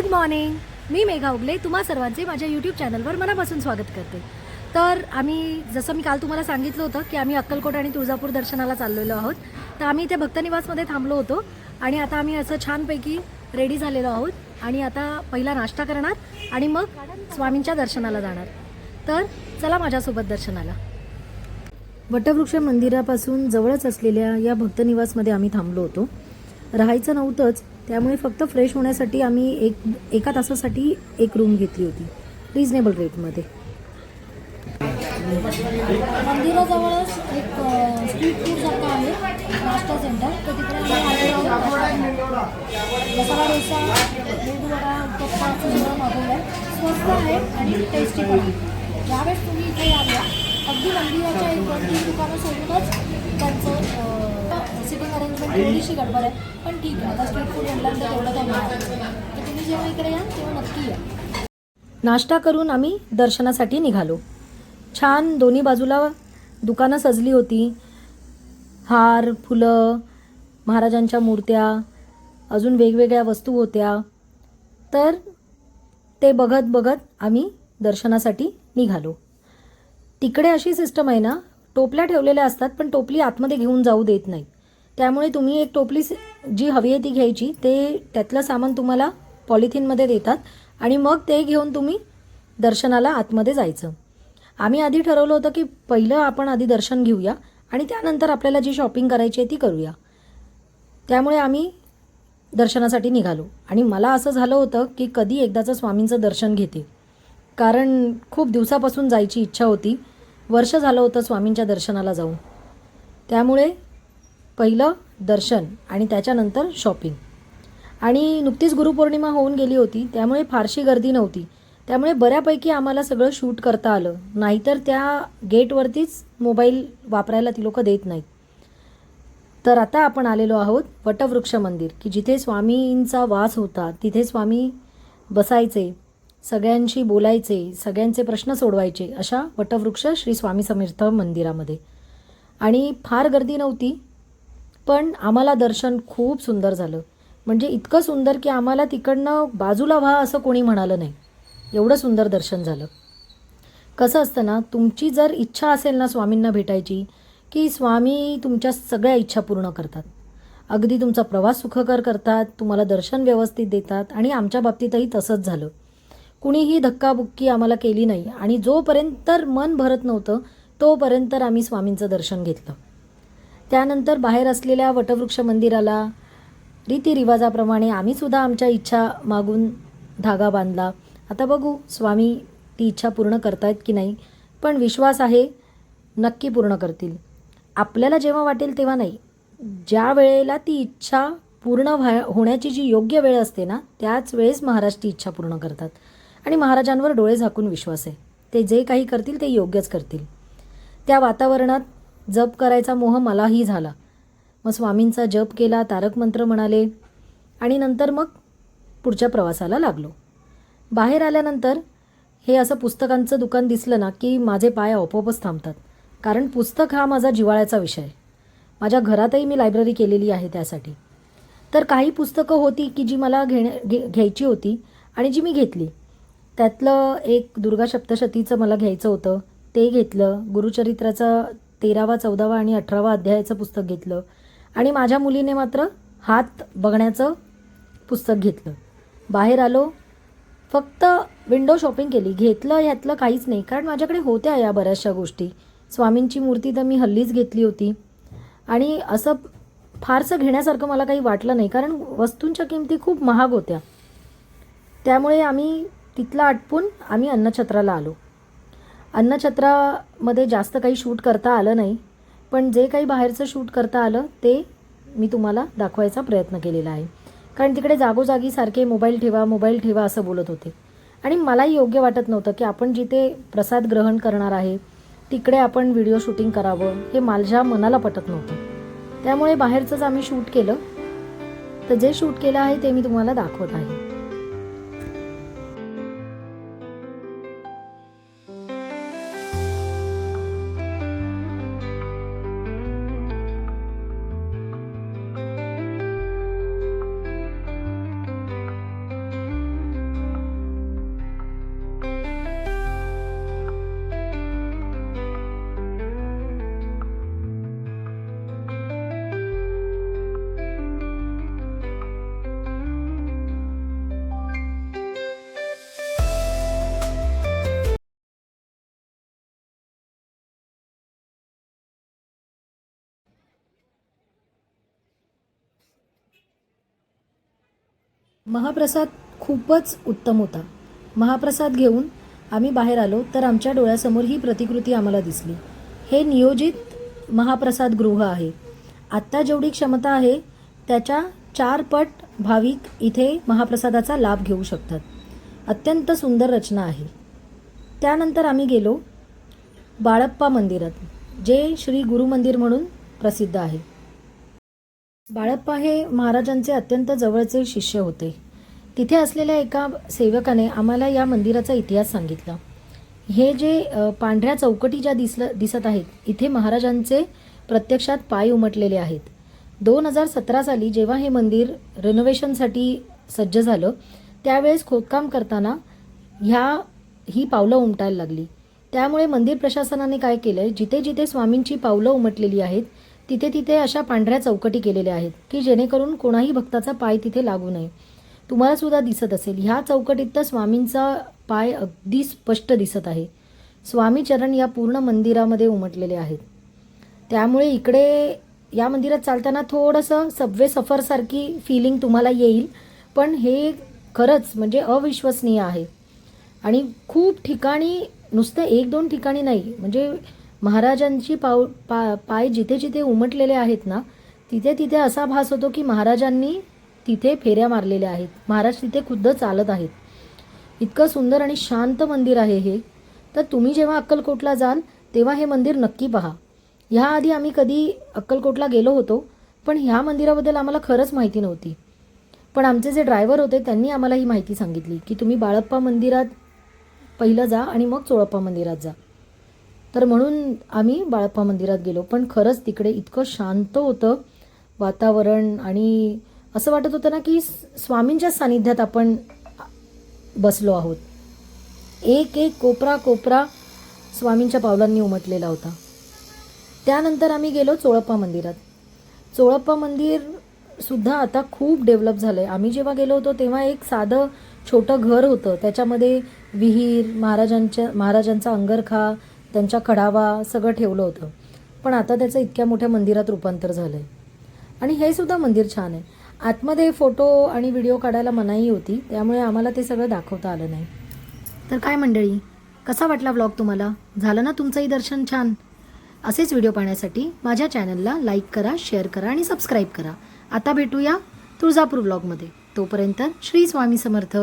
Good morning मी मेघा उगले. तुम्हा सर्वांचे माझ्या यूट्यूब चॅनलवर मनापासून स्वागत करते. तर आम्ही जसं मी काल तुम्हाला सांगितलं होतं की आम्ही अक्कलकोट आणि तुळजापूर दर्शनाला चाललेलो आहोत. तर आम्ही इथे भक्तनिवासमध्ये थांबलो होतो आणि आता आम्ही असं छानपैकी रेडी झालेलो आहोत. आणि आता पहिला नाश्ता करणार आणि मग स्वामींच्या दर्शनाला जाणार. तर चला माझ्यासोबत दर्शनाला. वटवृक्ष मंदिरापासून जवळच असलेल्या या भक्तनिवासमध्ये आम्ही थांबलो होतो. राहायचं नव्हतंच त्यामुळे फक्त फ्रेश होण्यासाठी आम्ही एक एका तासासाठी एक रूम घेतली होती. रिजनेबल रेटमध्ये मंदिराजवळच एक स्ट्रीट फूड सारखं आहे नाश्ता सेंटर तर तिकडे मसाला डोसा मेदूवडा उत्तप्पा सुंदर मागवलं आहे स्वस्त आहे आणि टेस्टी पण आहे. ज्यावेळेस तुम्ही इथे आल्या अगदी मंदिराच्या एक दोन तीन दुकानं सोडूनच थोडीशी गडबड आहे. पण ठीक आहे आता स्ट्रीट फूड म्हटल्यानंतर तेवढं काही मिळणार तर तुम्ही जेव्हा इकडे याल तेव्हा नक्की या. नाश्ता करून आम्ही दर्शनासाठी निघालो. छान दोन्ही बाजूला दुकानं सजली होती. हार फुलं महाराजांच्या मूर्त्या अजून वेगवेगळ्या वस्तू होत्या. तर ते बघत बघत आम्ही दर्शनासाठी निघालो. तिकडे अशी सिस्टम आहे ना टोपल्या ठेवलेल्या असतात पण टोपली आतमध्ये घेऊन जाऊ देत नाहीत. त्यामुळे तुम्ही एक टोपली जी हवी आहे ती घ्यायची ते त्यातलं सामान तुम्हाला पॉलिथिनमध्ये देतात आणि मग ते घेऊन तुम्ही दर्शनाला आतमध्ये जायचं. आम्ही आधी ठरवलं होतं की पहिलं आपण आधी दर्शन घेऊया आणि त्यानंतर आपल्याला जी शॉपिंग करायची आहे ती करूया. त्यामुळे आम्ही दर्शनासाठी निघालो. आणि मला असं झालं होतं की कधी एकदाचं स्वामींचं दर्शन घेते. कारण खूप दिवसापासून जायची इच्छा होती. वर्ष झालं होतं स्वामींच्या दर्शनाला जाऊन. त्यामुळे पहिलं दर्शन आणि त्याच्यानंतर शॉपिंग आणि नुकतीच गुरुपौर्णिमा होऊन गेली होती त्यामुळे फारशी गर्दी नव्हती. त्यामुळे बऱ्यापैकी आम्हाला सगळं शूट करता आलं. नाहीतर त्या गेटवरतीच मोबाईल वापरायला ती लोकं देत नाहीत. तर आता आपण आलेलो आहोत वटवृक्ष मंदिर की जिथे स्वामींचा वास होता तिथे स्वामी बसायचे सगळ्यांशी बोलायचे सगळ्यांचे प्रश्न सोडवायचे अशा वटवृक्ष श्री स्वामी समर्थ मंदिरामध्ये. आणि फार गर्दी नव्हती पण आम्हाला दर्शन खूप सुंदर झालं. म्हणजे इतकं सुंदर की आम्हाला तिकडनं बाजूला व्हा असं कोणी म्हणालं नाही. एवढं सुंदर दर्शन झालं. कसं असतं ना तुमची जर इच्छा असेल ना स्वामींना भेटायची की स्वामी तुमच्या सगळ्या इच्छा पूर्ण करतात. अगदी तुमचा प्रवास सुखकर करतात तुम्हाला दर्शन व्यवस्थित देतात आणि आमच्या बाबतीतही तसंच झालं. कुणीही धक्काबुक्की आम्हाला केली नाही आणि जोपर्यंत मन भरत नव्हतं तोपर्यंत आम्ही स्वामींचं दर्शन घेतलं. त्यानंतर बाहेर असलेल्या वटवृक्ष मंदिराला रीतिरिवाजाप्रमाणे आम्हीसुद्धा आमच्या इच्छा मागून धागा बांधला. आता बघू स्वामी ती इच्छा पूर्ण करतायत की नाही पण विश्वास आहे नक्की पूर्ण करतील. आपल्याला जेव्हा वाटेल तेव्हा नाही. ज्या वेळेला ती इच्छा पूर्ण व्हा होण्याची जी योग्य वेळ असते ना त्याच वेळेस महाराज ती इच्छा पूर्ण करतात. आणि महाराजांवर डोळे झाकून विश्वास आहे. ते जे काही करतील ते योग्यच करतील. त्या वातावरणात जप करायचा मोह मलाही झाला. मग स्वामींचा जप केला तारक मंत्र म्हणाले. आणि नंतर मग पुढच्या प्रवासाला लागलो. बाहेर आल्यानंतर हे असं पुस्तकांचं दुकान दिसलं ना की माझे पाय आपोआपच थांबतात. कारण पुस्तक हा माझा जिव्हाळ्याचा विषय माझ्या घरातही मी लायब्ररी केलेली आहे त्यासाठी. तर काही पुस्तकं होती की जी मला घेण्या घे घ्यायची होती आणि जी मी घेतली. त्यातलं एक दुर्गा सप्तशतीचं मला घ्यायचं होतं. ते घेतलं. गुरुचरित्राचा तेरावा चौदावा आणि अठरावा अध्यायाचं पुस्तक घेतलं. आणि माझ्या मुलीने मात्र हात बघण्याचं पुस्तक घेतलं. बाहेर आलो फक्त विंडो शॉपिंग केली. घेतलं ह्यातलं काहीच नाही. कारण माझ्याकडे होत्या या बऱ्याचशा गोष्टी. स्वामींची मूर्ती तर मी हल्लीच घेतली होती. आणि असं फारसं घेण्यासारखं मला काही वाटलं नाही. कारण वस्तूंच्या किमती खूप महाग होत्या. त्यामुळे आम्ही तिथला आटपून आम्ही अन्नछत्राला आलो. अन्नछत्रामध्ये जास्त काही शूट करता आलं नाही पण जे काही बाहेरचं शूट करता आलं ते मी तुम्हाला दाखवायचा प्रयत्न केलेला आहे. कारण तिकडे जागोजागी सारखे मोबाईल ठेवा मोबाईल ठेवा असं बोलत होते. आणि मलाही योग्य वाटत नव्हतं की आपण जिथे प्रसाद ग्रहण करणार आहे तिकडे आपण व्हिडिओ शूटिंग करावं हे माझ्या मनाला पटत नव्हतं. त्यामुळे बाहेरचंच आम्ही शूट केलं. तर जे शूट केलं आहे ते मी तुम्हाला दाखवत आहे. महाप्रसाद खूपच उत्तम होता. महाप्रसाद घेऊन आम्ही बाहेर आलो तर आमच्या डोळ्यासमोर ही प्रतिकृती आम्हाला दिसली. हे नियोजित महाप्रसाद गृह आहे. आत्ता जेवढी क्षमता आहे त्याच्या चार पट भाविक इथे महाप्रसादाचा लाभ घेऊ शकतात. अत्यंत सुंदर रचना आहे. त्यानंतर आम्ही गेलो बाळप्पा मंदिरात जे श्री गुरु मंदिर म्हणून प्रसिद्ध आहे. बाळप्पा हे महाराजांचे अत्यंत जवळचे शिष्य होते. तिथे असलेल्या एका सेवकाने आम्हाला या मंदिराचा इतिहास सांगितला. हे जे पांढऱ्या चौकटी ज्या दिसलं दिसत आहेत इथे महाराजांचे प्रत्यक्षात पाय उमटलेले आहेत. दोन हजार सतरा साली जेव्हा हे मंदिर रेनोव्हेशनसाठी सज्ज झालं त्यावेळेस खोदकाम करताना ह्या ही पावलं उमटायला लागली. त्यामुळे मंदिर प्रशासनाने काय केलं आहे जिथे जिथे स्वामींची पावलं उमटलेली आहेत तिथे तिथे अशा पांढऱ्या चौकटी केलेल्या आहेत की जेणेकरून कोणाही भक्ताचा पाय तिथे लागू नये. तुम्हाला सुद्धा दिसत असेल ह्या चौकटीत तर स्वामींचा पाय अगदी स्पष्ट दिसत आहे. स्वामी चरण या पूर्ण मंदिरामध्ये उमटलेले आहेत. त्यामुळे इकडे या मंदिरात चालताना थोडंसं सबवे सफरसारखी फिलिंग तुम्हाला येईल पण हे खरंच म्हणजे अविश्वसनीय आहे. आणि खूप ठिकाणी नुसतं एक दोन ठिकाणी नाही म्हणजे महाराजांची पाव पा पाय जिथे जिथे उमटलेले आहेत ना तिथे तिथे असा भास होतो की महाराजांनी तिथे फेऱ्या मारलेल्या आहेत. महाराज तिथे खुद्द चालत आहेत. इतकं सुंदर आणि शांत मंदिर आहे हे. तर तुम्ही जेव्हा अक्कलकोटला जाल तेव्हा हे मंदिर नक्की पहा. ह्याआधी आम्ही कधी अक्कलकोटला गेलो होतो पण ह्या मंदिराबद्दल आम्हाला खरंच माहिती नव्हती. पण आमचे जे ड्रायव्हर होते त्यांनी आम्हाला ही माहिती सांगितली की तुम्ही बाळप्पा मंदिरात पहिलं जा आणि मग चोळप्पा मंदिरात जा. तर म्हणून आम्ही बाळप्पा मंदिरात गेलो. पण खरंच तिकडे इतकं शांत होतं वातावरण आणि असं वाटत होतं ना की स्वामींच्या सानिध्यात आपण बसलो आहोत. एक एक कोपरा कोपरा स्वामींच्या पावलांनी उमटलेला होता. त्यानंतर आम्ही गेलो चोळप्पा मंदिरात. चोळप्पा मंदिर सुद्धा आता खूप डेव्हलप झालं आहे आम्ही जेव्हा गेलो होतो तेव्हा एक साधं छोटं घर होतं. त्याच्यामध्ये विहीर महाराजांच्या महाराजांचा अंगरखा त्यांच्या खडावा सगळं ठेवलं होतं. पण आता त्याचं इतक्या मोठ्या मंदिरात रूपांतर झालं आहे आणि हे सुद्धा मंदिर छान आहे. आतमध्ये फोटो आणि व्हिडिओ काढायला मनाई होती त्यामुळे आम्हाला ते सगळं दाखवता आलं नाही. तर काय मंडळी कसा वाटला ब्लॉग तुम्हाला? झालं ना तुमचंही दर्शन छान? असेच व्हिडिओ पाहण्यासाठी माझ्या चॅनलला लाईक करा शेअर करा आणि सबस्क्राईब करा. आता भेटूया तुळजापूर ब्लॉगमध्ये तोपर्यंत श्री स्वामी समर्थ.